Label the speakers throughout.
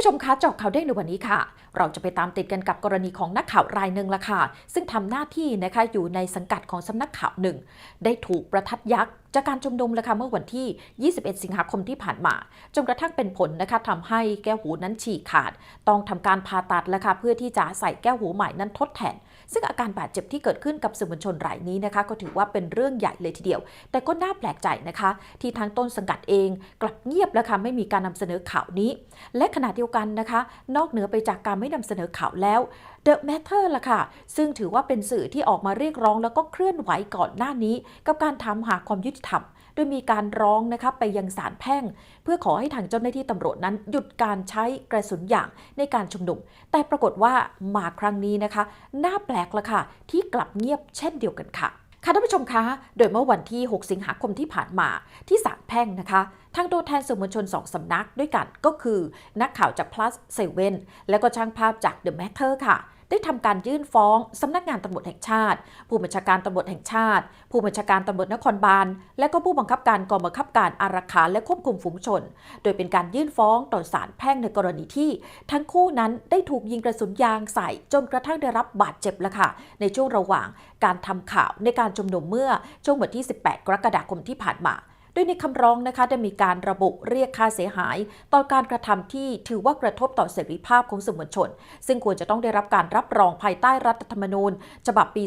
Speaker 1: ผู้ชมคะเจาะข่าวเด้งในวันนี้ค่ะ เราจะไปตามติดกันกับกรณีของนักข่าวรายหนึ่งละค่ะ ซึ่งทำหน้าที่นะคะอยู่ในสังกัดของสำนักข่าวหนึ่ง ได้ถูกประทัดยักษ์จากการชุมนุมละค่ะเมื่อวันที่ 21 สิงหาคมที่ผ่านมาจนกระทั่งเป็นผลนะคะทำให้แก้วหูนั้นฉีกขาด ต้องทำการผ่าตัดละค่ะเพื่อที่จะใส่แก้วหูใหม่นั้นทดแทน ซึ่งอาการบาดเจ็บที่เกิดขึ้นกับสื่อมวลชนรายนี้นะคะ ก็ถือว่าเป็นเรื่องใหญ่เลยทีเดียว แต่ก็น่าแปลกใจนะคะ ที่ทางต้นสังกัดเอง กลับเงียบแล้วค่ะไม่มีการนำเสนอข่าวนี้ และขณะเดียวกันนะคะ นอกเหนือไปจากการไม่นำเสนอข่าวแล้ว The Matter ล่ะค่ะ ซึ่งถือว่าเป็นสื่อที่ออกมาเรียกร้องแล้วก็เคลื่อนไหวก่อนหน้านี้ กับการทำหาความยุติธรรม โดยมีการร้องนะคะไปยังศาลแพ่ง เพื่อขอให้ทางเจ้าหน้าที่ตำรวจนั้น หยุดการใช้กระสุนยางในการชุมนุม แต่ปรากฏว่ามาครั้งนี้นะคะ น่าแปลกละค่ะ ที่กลับเงียบเช่นเดียวกันค่ะค่ะท่านผู้ชมคะ โดยเมื่อวันที่ 6 สิงหาคมที่ผ่านมาที่ศาลแพ่งนะคะ ทางตัวแทนสื่อมวลชน 2 สำนักด้วยกันก็คือ นักข่าวจาก plus 7 และก็ช่างภาพจาก The Matter ค่ะ ได้ทำการยื่นฟ้องสำนักงานตำรวจแห่งชาติ ผู้บัญชาการตำรวจแห่งชาติ ผู้บัญชาการตำรวจนครบาลและก็ผู้บังคับการกองบังคับการอารักขาและควบคุมฝูงชน โดยเป็นการยื่นฟ้องต่อศาลแพ่งในกรณีที่ ทั้งคู่นั้นได้ถูกยิงกระสุนยางใส่จนกระทั่งได้รับบาดเจ็บล้วค่ะ ในช่วงระหว่างการทำข่าวในการชุมนุมเมื่อช่วงวันที่ 18 กรกฎาคมที่ผ่านมา โดยในคำร้องนะคะได้มีการระบุเรียกค่าเสียหาย ต่อการกระทำที่ถือว่ากระทบต่อเสรีภาพของสื่อมวลชน ซึ่งควรจะต้องได้รับการรับรองภายใต้รัฐธรรมนูญ ฉบับปี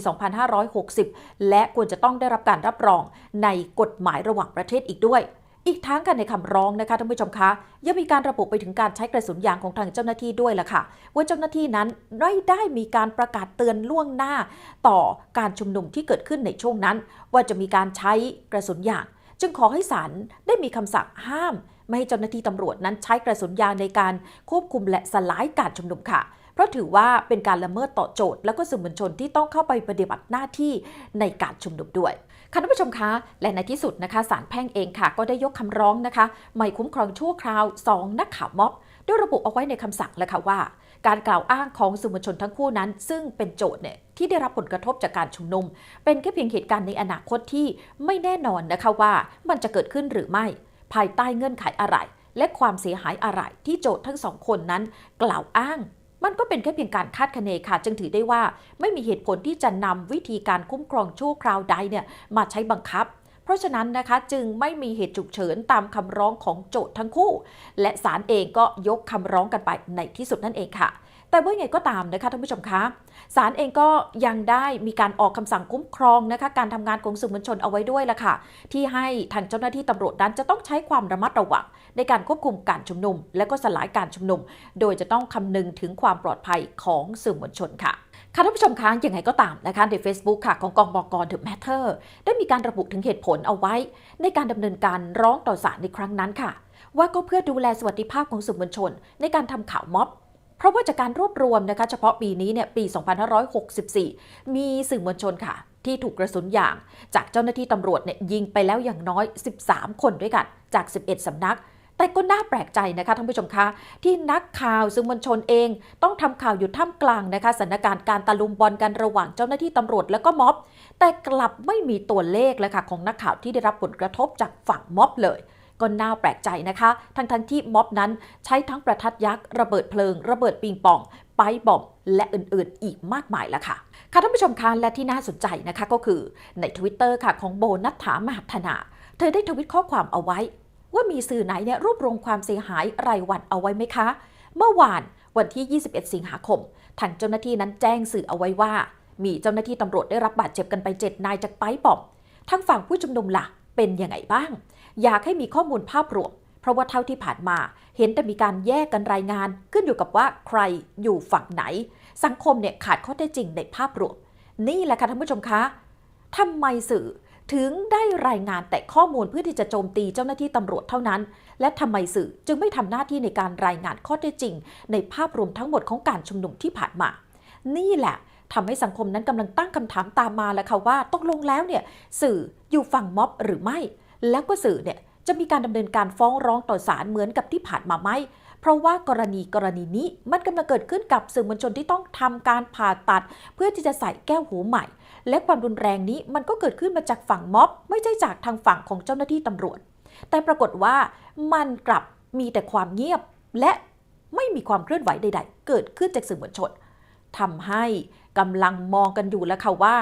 Speaker 1: 2560 และควรจะต้องได้รับการรับรองในกฎหมายระหว่างประเทศอีกด้วยอีกทั้งกันในคำร้องนะคะท่านผู้ชมคะยังมีการระบุไปถึงการใช้กระสุนยางของทางเจ้าหน้าที่ด้วยล่ะค่ะ ว่าเจ้าหน้าที่นั้นไม่ได้มีการประกาศเตือนล่วงหน้า ต่อการชุมนุมที่เกิดขึ้นในช่วงนั้น ว่าจะมีการใช้กระสุนยาง จึงขอให้ศาลได้มีคำสั่งห้าม ไม่ให้เจ้าหน้าที่ตำรวจนั้นใช้กระสุนยางในการควบคุมและสลายการชุมนุมค่ะ เพราะถือว่าเป็นการละเมิดต่อโจทย์ และก็สื่อมวลชนที่ต้องเข้าไปปฏิบัติหน้าที่ในการชุมนุมด้วยค่ะท่านผู้ชมคะและในที่สุดนะคะศาลแพ่งเองค่ะ ก็ได้ยกคำร้องนะคะไม่คุ้มครองชั่วคราว 2 นักข่าวม็อบโดยระบุเอาไว้ในคำสั่งเลยค่ะว่า การกล่าวอ้างของสื่อมวลชนทั้งคู่นั้น ซึ่งเป็นโจทย์เนี่ยที่ได้รับผลกระทบจากการชุมนุม เป็นแค่เพียงเหตุการณ์ในอนาคตที่ไม่แน่นอนนะคะว่ามันจะเกิดขึ้นหรือไม่ ภายใต้เงื่อนไขอะไร และความเสียหายอะไรที่โจทย์ทั้งสองคนนั้น กล่าวอ้าง มันก็เป็นแค่เพียงการคาดคะเนค่ะ จึงถือได้ว่า ไม่มีเหตุผลที่จะนำวิธีการคุ้มครองชั่วคราวใดเนี่ยมาใช้บังคับ เพราะฉะนั้นนะคะจึงไม่มีเหตุฉุกเฉินตามคำร้องของโจทย์ทั้งคู่ และศาลเองก็ยกคำร้องกันไปในที่สุดนั่นเองค่ะ แต่ว่าไงก็ตามนะคะท่านผู้ชมคะศาลเองก็ยังได้มีการออกคำสั่งคุ้มครองนะคะการทำงานของสื่อมวลชนเอาไว้ด้วยละค่ะ ที่ให้ทางเจ้าหน้าที่ตำรวจนั้นจะต้องใช้ความระมัดระวังในการควบคุมการชุมนุม และก็สลายการชุมนุม โดยจะต้องคำนึงถึงความปลอดภัยของสื่อมวลชนค่ะค่ะท่านผู้ชมคะยังไงก็ตามนะคะใน Facebook ค่ะของกองบก The Matter ได้มีการระบุถึงเหตุผลเอาไว้ ในการดำเนินการร้องต่อศาลในครั้งนั้นค่ะ ว่าก็เพื่อดูแลสวัสดิภาพของสื่อมวลชน ในการทำข่าวม็อบเพราะว่าจากการรวบรวมนะคะเฉพาะปีนี้เนี่ยปี 2564 มีสื่อมวลชนค่ะ ที่ถูกกระสุนอย่าง จากเจ้าหน้าที่ตำรวจเนี่ยยิงไปแล้วอย่างน้อย 13 คนด้วยกันจาก 11สำนัก แต่ก็น่าแปลกใจนะคะท่านผู้ชมคะที่นักข่าวสื่อมวลชนเอง ต้องทำข่าวอยู่ท่ามกลางนะคะสถานการณ์การตะลุมบอลกันระหว่างเจ้าหน้าที่ตำรวจแล้วก็ม็อบ แต่กลับไม่มีตัวเลขเลยค่ะของนักข่าวที่ได้รับผลกระทบจากฝั่งม็อบเลยก็น่าแปลกใจนะคะ ทั้งทั้งที่ม็อบนั้นใช้ทั้งประทัดยักษ์ ระเบิดเพลิง ระเบิดปิงปอง ไปบอมและอื่นๆ อีกมากมายละค่ะ ค่ะท่านผู้ชมคะและที่น่าสนใจนะคะก็คือใน Twitter ค่ะของโบนัฐถามหัฒนา เธอได้ทวิตข้อความเอาไว้ ว่ามีสื่อไหนเนี่ยรวบรวมความเสียหายรายวันเอาไว้ไหมคะ เมื่อวานวันที่ 21 สิงหาคม ทางเจ้าหน้าที่นั้นแจ้งสื่อเอาไว้ว่า มีเจ้าหน้าที่ตำรวจได้รับบาดเจ็บกันไป7นายจากไปบอมทางฝั่งผู้ชุมนุมล่ะเป็นยังไงบ้าง อยากให้มีข้อมูลภาพรวม เพราะว่าเท่าที่ผ่านมา เห็นแต่มีการแยกกันรายงาน ขึ้นอยู่กับว่าใครอยู่ฝั่งไหน สังคมเนี่ยขาดข้อเท็จจริงในภาพรวม นี่แหละค่ะท่านผู้ชมคะทำไมสื่อ ถึงได้รายงานแต่ข้อมูลเพื่อที่จะโจมตีเจ้าหน้าที่ตำรวจเท่านั้น และทำไมสื่อจึงไม่ทำหน้าที่ในการรายงานข้อเท็จจริง ในภาพรวมทั้งหมดของการชุมนุมที่ผ่านมา นี่แหละทำให้สังคมนั้นกำลังตั้งคำถามตามมาแล้วค่ะว่าตกลงแล้วเนี่ยสื่ออยู่ฝั่งม็อบหรือไม่ แล้วก็สื่อเนี่ยจะมีการดำเนินการฟ้องร้องต่อศาลเหมือนกับที่ผ่านมาไหม เพราะว่ากรณีกรณีนี้มันกำลังเกิดขึ้นกับสื่อมวลชนที่ต้องทำการผ่าตัด เพื่อที่จะใส่แก้วหูใหม่ และความรุนแรงนี้มันก็เกิดขึ้นมาจากฝั่งม็อบ ไม่ใช่จากทางฝั่งของเจ้าหน้าที่ตำรวจ แต่ปรากฏว่ามันกลับมีแต่ความเงียบ และไม่มีความเคลื่อนไหวใด ๆ เกิดขึ้นจากสื่อมวลชนทำให้กำลังมองกันอยู่แล้วค่ะว่า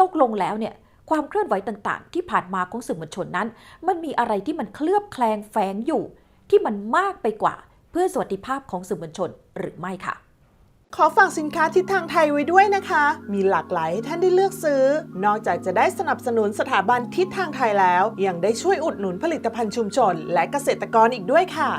Speaker 1: ตกลงแล้วเนี่ยความเคลื่อนไหวต่างๆ ที่ผ่านมาของสื่อมวลชนนั้น มันมีอะไรที่มันเคลือบแคลงแฝงอยู่ ที่มันมากไปกว่า เพื่อสวัสดิภาพของสื่อมวลชนหรือไม่ค่ะ
Speaker 2: ขอฝากสินค้าทิศทางไทยไว้ด้วยนะคะ มีหลากหลายให้ท่านได้เลือกซื้อ นอกจากจะได้สนับสนุนสถาบันทิศทางไทยแล้ว ยังได้ช่วยอุดหนุนผลิตภัณฑ์ชุมชน และเกษตรกรอีกด้วยค่ะ